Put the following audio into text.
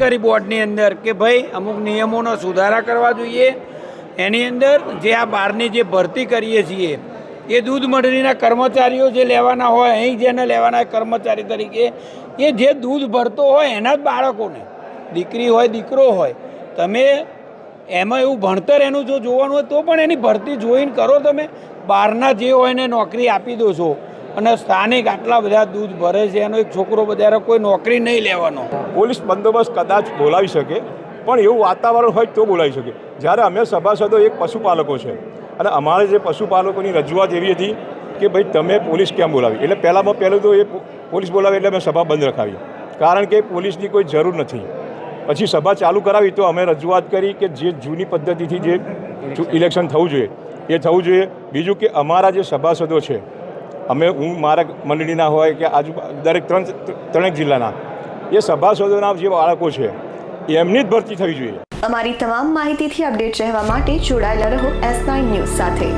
કરી બોર્ડની અંદર કે ભાઈ અમુક નિયમોનો સુધારા કરવા જોઈએ. એની અંદર જે આ બહારની જે ભરતી કરીએ છીએ, એ દૂધ મંડળીના કર્મચારીઓ જે લેવાના હોય, અહીં જેને લેવાના કર્મચારી તરીકે, એ જે દૂધ ભરતો હોય એના જ બાળકોને, દીકરી હોય, દીકરો હોય, તમે એમાં એવું ભણતર એનું જો જોવાનું હોય તો પણ એની ભરતી જોઈને કરો તમે. બહારના જે હોય એને નોકરી આપી દો છો. અને સ્થાનિક આટલા બધા દૂધ ભરે છે, એનો એક છોકરો વધારે કોઈ નોકરી નહીં લેવાનો. પોલીસ બંદોબસ્ત કદાચ બોલાવી શકે, પણ એવું વાતાવરણ હોય તો બોલાવી શકે. જ્યારે અમે સભાસદો એક પશુપાલકો છે, અને અમારે જે પશુપાલકોની રજૂઆત એવી હતી કે ભાઈ, તમે પોલીસ કેમ બોલાવી? એટલે પહેલાંમાં પહેલું તો એ પોલીસ બોલાવી એટલે અમે સભા બંધ રખાવી. કારણ કે પોલીસની કોઈ જરૂર નથી. પછી સભા ચાલુ કરાવી તો અમે રજૂઆત કરી કે જે જૂની પદ્ધતિથી જે ઇલેક્શન થવું જોઈએ, એ થવું જોઈએ. બીજું કે અમારા જે સભાસદો છે અમે હું મારા મંડળીના હોય કે આજુ દરેક ત્રણ ત્રણેક જિલ્લાના. એ સભાસદોના જે બાળકો છે, એમની જ ભરતી થવી જોઈએ. અમારી તમામ માહિતીથી અપડેટ રહેવા માટે જોડાયેલા રહો એસ નાઇન ન્યૂઝ સાથે.